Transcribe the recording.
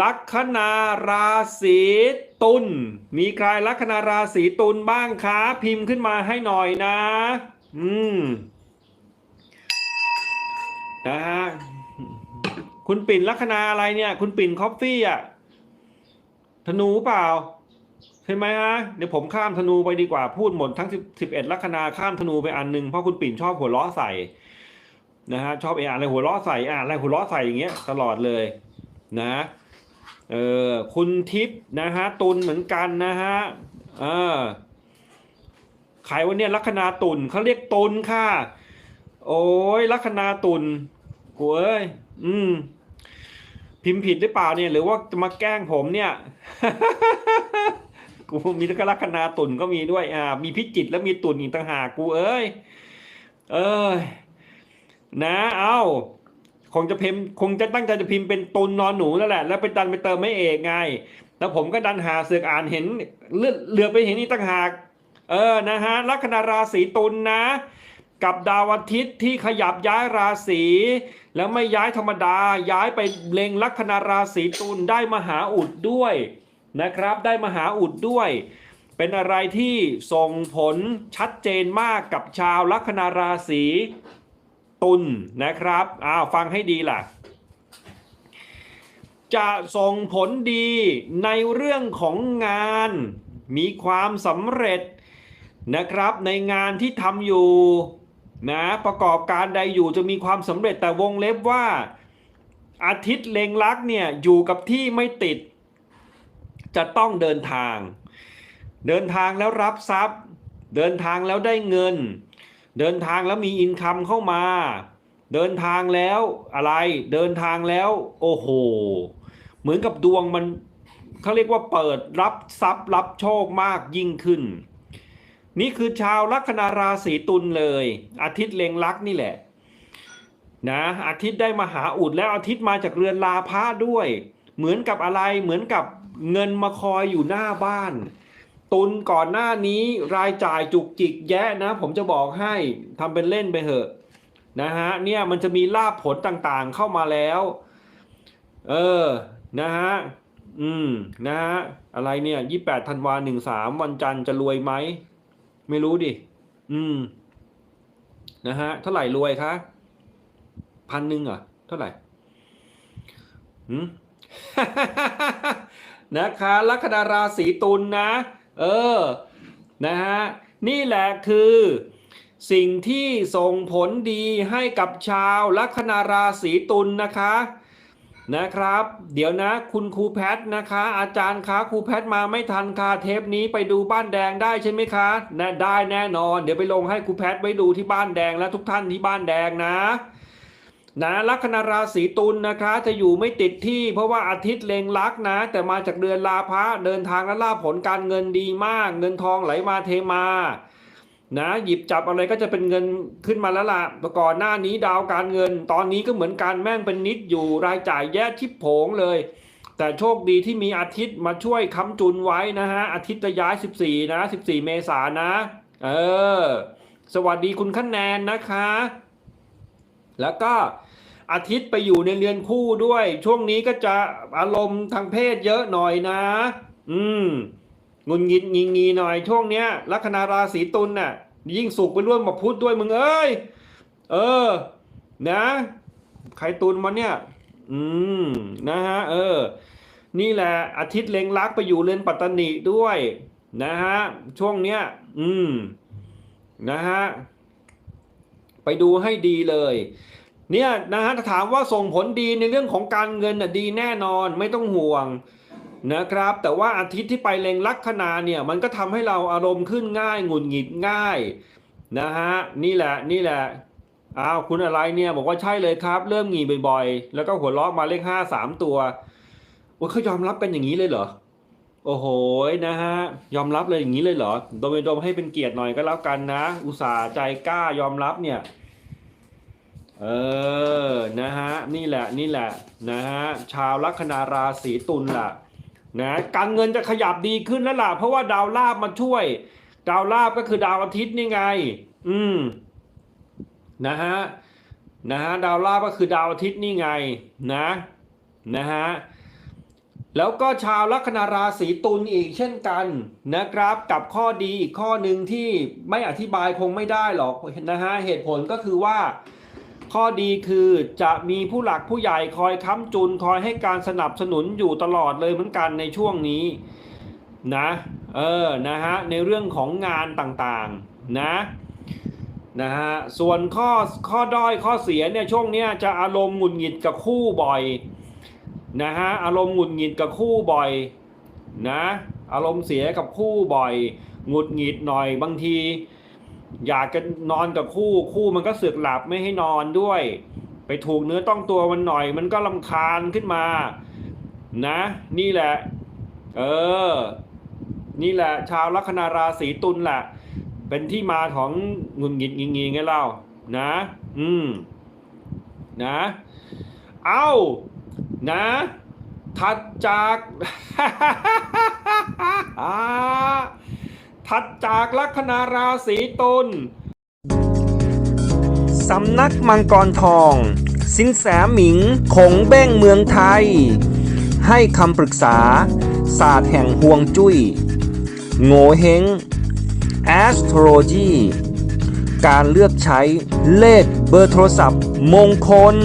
ลัคนาราศีตุลมีใครลัคนาราศีตุลบ้างคะพิมพ์ขึ้นมาให้หน่อยนะ อืมนะฮะคุณปิ่นลัคนาอะไรเนี่ย คุณปิ่นคอฟฟี่อะธนูเปล่าใช่ไหมฮะเดี๋ยวผมข้ามธนูไปดีกว่าพูดหมดทั้งสิบเอ็ดลัคนาข้ามธนูไปอันหนึ่งเพราะคุณปิ่นชอบหัวล้อใส่นะฮะชอบเอออะไรหัวล้อใส่อ่านอะไรหัวล้อใส่อย่างเงี้ยตลอดเลย นะเออคุณทิพย์นะฮะตุลเหมือนกันนะฮะเออใครวันนี้ลัคนาตุลเขาเรียกตุลค่ะ โอ้ยลัคนาตุลกูเอ้ยอืม พิมพ์ผิดหรือเปล่าเนี่ย หรือว่าจะมาแกล้งผมเนี่ยกูมีทั้งลัคนาตุลก็มีด้วย อ่า มีพิจิตแล้วมีตุลอีกต่างหากกูเอ้ย เอ้ยนะ เอ้า คงจะพิมพ์คงจะตั้งใจจะพิมพ์เป็นตุลนอนหนูนั่นแหละ แล้วไปดันไปเติมไม่เอกไง แล้วผมก็ดันหาเสือกอ่านเห็นเลือดเหลือไปเห็นนี่ต่างหาก เออนะฮะลัคนาราศีตุลนะ กับดาวอาทิตย์ที่ขยับย้ายราศีแล้วไม่ย้ายธรรมดาย้ายไปเล็งลัคนาราศีตุลได้มหาอุดด้วยนะครับ ได้มหาอุดด้วย เป็นอะไรที่ส่งผลชัดเจนมากกับชาวลัคนาราศี ตุลนะครับอ้าวฟังให้ดีล่ะ จะส่งผลดีในเรื่องของงาน มีความสำเร็จนะครับ ในงานที่ทำอยู่นะประกอบการใดอยู่จะมีความสำเร็จแต่วงเล็บว่า อาทิตย์เลงลักษ์เนี่ยอยู่กับที่ไม่ติด จะต้องเดินทาง เดินทางแล้วรับทรัพย์ เดินทางแล้วได้เงิน เดินทางแล้วมีอินคัมเข้ามา เดินทางแล้วอะไร เดินทางแล้ว โอ้โห เหมือนกับดวงมันเขาเรียกว่าเปิดรับทรัพย์รับโชคมากยิ่งขึ้น นี่คือชาวลัคนาราศีตุลเลย อาทิตย์เลงลักนี่แหละนะอาทิตย์ได้มาหาอุดแล้วอาทิตย์มาจากเรือนลาพระด้วย เหมือนกับอะไรเหมือนกับเงินมาคอยอยู่หน้าบ้าน ตุนก่อนหน้านี้รายจ่ายจุกจิกแยะนะ ผมจะบอกให้ทำเป็นเล่นไปเถอะนะฮะเนี่ยมันจะมีลาบผลต่างๆเข้ามาแล้ว เออนะฮะอืมนะฮะอะไรเนี่ยยี่แปดธันวาหนึ่งสามวันจันทร์จะรวยไหม ไม่รู้ดิ อืมนะฮะเท่าไหร่รวยคะพันหนึ่งเหรอเท่าไหร่หืมนะคะลัคนาราศีตุลนะ เออนะฮะนี่แหละคือสิ่งที่ส่งผลดีให้กับชาวลัคนาราศีตุลนะคะนะครับ เดี๋ยวนะคุณครูแพทนะคะ อาจารย์คะครูแพทมาไม่ทันค่ะเทปนี้ไปดูบ้านแดงได้ใช่ไหมคะน่ได้แน่นอน เดี๋ยวไปลงให้ครูแพทไว้ดูที่บ้านแดงและทุกท่านที่บ้านแดงนะ นะลัคนาราศีตุลนะคะ จะอยู่ไม่ติดที่ เพราะว่าอาทิตย์เลงลักนะ แต่มาจากเดือนลาพะเดินทางและลาผลการเงินดีมาก เงินทองไหลมาเทมา นะ หยิบจับอะไรก็จะเป็นเงินขึ้นมาแล้วล่ะแต่ก่อนหน้านี้ดาวการเงิน ตอนนี้ก็เหมือนกันแม่งเป็นนิดอยู่รายจ่ายแย่ชิบโผงเลย แต่โชคดีที่มีอาทิตย์มาช่วยค้ำจุนไว้นะฮะอาทิตย์จะย้าย 14 นะ 14 เมษายนนะ เออ สวัสดีคุณคะแนนนะคะ แล้วก็ อาทิตย์ไปอยู่ในเรือนคู่ด้วย ช่วงนี้ก็จะอารมณ์ทางเพศเยอะหน่อยนะ อืมงุนงิดงีงีหน่อยช่วงเนี้ยลัคนาราศีตุลน่ะ ยิ่งสุกไปร่วมมาพุธด้วยมึงเอ้ย เออ นะ ใครตุลมาเนี่ย อืม นะฮะ เออ นี่แหละอาทิตย์เล็งลักไปอยู่เรือนปัตตานีด้วย นะฮะ ช่วงเนี้ย อืม นะฮะ ไปดูให้ดีเลย เนี่ยนะฮะถ้าถามว่าส่งผลดีในเรื่องของการเงินน่ะดีแน่นอนไม่ต้องห่วงนะครับ แต่ว่าอาทิตย์ที่ไปเล็งลัคนาเนี่ยมันก็ทำให้เราอารมณ์ขึ้นง่ายหงุดหงิดง่ายนะฮะนี่แหละนี่แหละอ้าวคุณอะไรเนี่ยบอกว่าใช่เลยครับ เริ่มหงีบ่อยๆ แล้วก็หัวเราะมาเลขห้าสามตัวโอ้ยเขายอมรับกันอย่างนี้เลยเหรอโอ้โหนะฮะยอมรับเลยอย่างนี้เลยเหรอโดมโดมให้เป็นเกียรติหน่อยก็แล้วกันนะ อุตส่าห์ใจกล้ายอมรับเนี่ย เออ นะฮะ นี่แหละ นี่แหละ นะฮะ ชาวลัคนาราศีตุลล่ะ นะ การเงินจะขยับดีขึ้นแล้วล่ะ เพราะว่าดาวลาบมาช่วย ดาวลาบก็คือดาวอาทิตย์นี่ไง อืม นะฮะ นะฮะ ดาวลาบก็คือดาวอาทิตย์นี่ไง นะ นะฮะ แล้วก็ชาวลัคนาราศีตุลอีกเช่นกันนะครับ กับข้อดีอีกข้อหนึ่งที่ไม่อธิบายคงไม่ได้หรอกนะฮะ เหตุผลก็คือว่า ข้อดีคือจะมีผู้หลักผู้ใหญ่คอยค้ำจุนคอยให้การสนับสนุนอยู่ตลอดเลยเหมือนกันในช่วงนี้นะเออนะฮะในเรื่องของงานต่างๆนะนะฮะส่วนข้อข้อด้อยข้อเสียเนี่ยช่วงเนี้ยจะอารมณ์หงุดหงิดกับคู่บ่อยนะฮะอารมณ์หงุดหงิดกับคู่บ่อยนะอารมณ์เสียกับคู่บ่อยหงุดหงิดหน่อยบางที อยากจะนอนกับคู่คู่มันก็เสือกหลับไม่ให้นอนด้วย ไปถูกเนื้อต้องตัวมันหน่อย มันก็ลำคาญขึ้นมา นะ นี่แหละ เออ นี่แหละ ชาวลัคนาราศีตุลแหละเป็นที่มาของหงุนหงิดงิงงีไงเล่านะ อืม นะ เอ้านะ ถัดจาก ถัดจากลัคนาราศีตุลสำนักมังกรทอง สินแสหมิงคงเบ้งเมืองไทย ให้คำปรึกษา ศาสตร์แห่งห่วงจุย้ย โงเฮง astrology การเลือกใช้เลขเบอร์โทรศัพท์มงคล